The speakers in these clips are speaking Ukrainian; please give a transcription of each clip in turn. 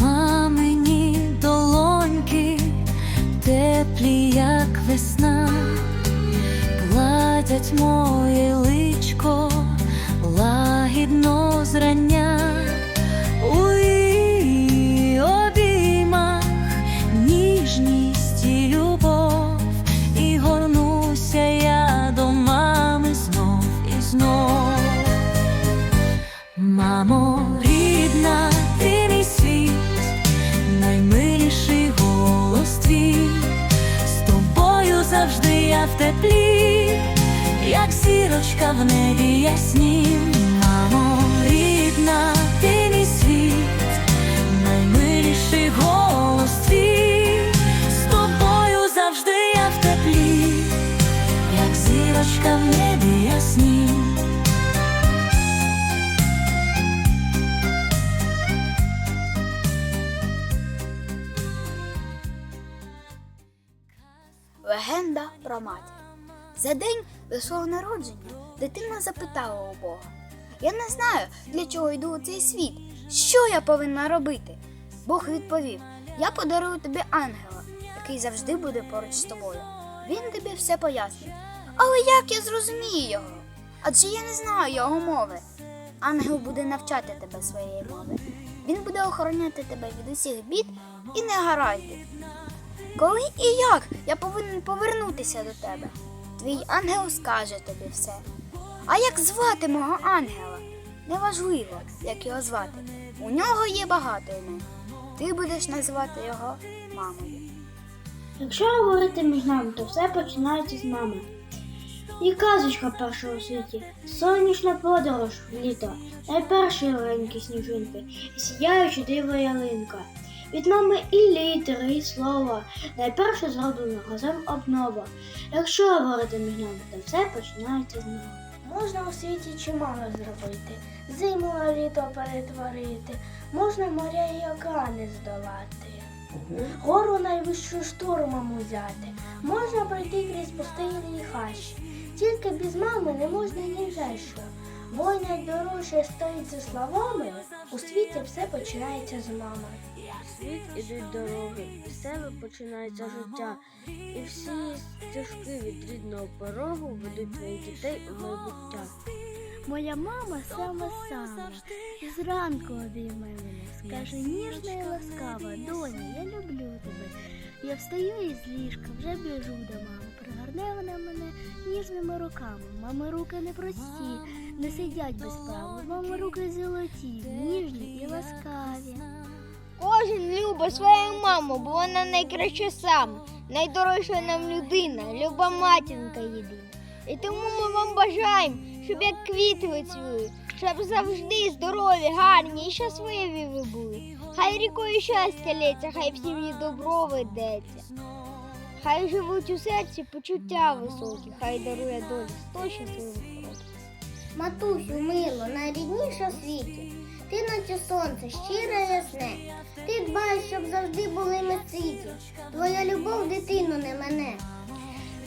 Мамині долоньки, теплі, як весна, гладять моє теплі, як зірочка в небі яснім. Мамо, рідна, ти мій світ, наймиліший голос твій, з тобою завжди я в теплі, як зірочка в небі яснім. Легенда про матір. За день до свого народження дитина запитала у Бога: Я не знаю, для чого йду у цей світ. Що я повинна робити? Бог відповів: Я подарую тобі ангела, який завжди буде поруч з тобою. Він тобі все пояснить. Але як я зрозумію його? Адже я не знаю його мови. Ангел буде навчати тебе своєї мови. Він буде охороняти тебе від усіх бід і негараздів. Коли і як я повинен повернутися до тебе? Твій ангел скаже тобі все. А як звати мого ангела? Неважливо, як його звати. У нього є багато імен. Ти будеш називати його мамою. Якщо говорити між нами, то все починається з мами. І казочка перша у світі, сонячна подорож в літо, найперші маленькі сніжинки, і сіяюча дива ялинка. Від мами і літери, і слова, найперше зроблено разом обнова. Якщо говорити між нами, то все починається з мами. Можна у світі чимало зробити, зиму на літо перетворити, можна моря і океани здолати, гору найвищу штурмом узяти, можна пройти крізь пустині і хащі. Тільки без мами не можна ні за що. Бо найдорожче стоїть за словами, у світі все починається з мами. Світ ідуть дороги, з себе починається життя, і всі стежки від рідного порогу ведуть твоїх дітей у майбуття. Моя мама сама сама, зранку обійме мене, скаже ніжна і ласкава, доня, я люблю тебе. Я встаю із ліжка, вже біжу до мами. Пригорне вона мене ніжними руками. Мами руки не прості, не сидять без права. Мами руки золоті, ніжні і ласкаві. Кожен любить свою маму, бо вона найкраща сама, найдорожча нам людина, люба матінка єдина. І тому ми вам бажаємо, щоб як квіти ви цвіли, щоб завжди здорові, гарні і щасливі ви були. Хай рікою щастя лється, хай в сім'ї добро ведеться. Хай живуть у серці почуття високі, хай дарує долі сто щасливих років. Матусю, мило, найрідніша в світі. Наче сонце, щире ясне. Ти дбаєш, щоб завжди були ми світі. Твоя любов дитину не мене.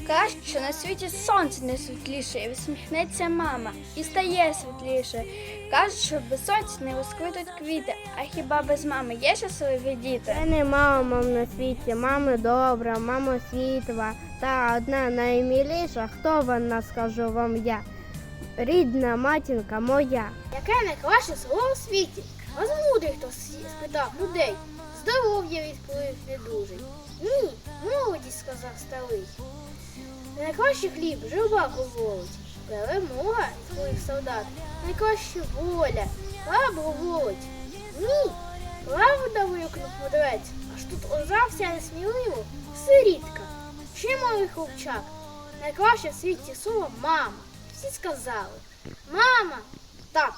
Кажуть, що на світі сонце не світліше, і усміхнеться мама, і стає світліше. Кажуть, що без сонця не розквітуть квіти, а хіба без мами є щасливі діти? Це нема мам на світі, мами добра, мама світла, та одна найміліша, хто вона скажу вам я. Рідна матінка моя. Яке найкраще слово у світі? Розмудрий хто спитав людей. Здоров'я відповів недужий. Ні, молодість, сказав старий. Найкращий хліб жива говорить. Перемога твоїх солдат. Найкраща воля. Правда говорить. Ні. Правда вигукнув мудрець. Аж тут озався несміливо. Сирітка. Ще малий хлопчак. Найкраще в світі слово мама. Всі сказали. Мама! Так,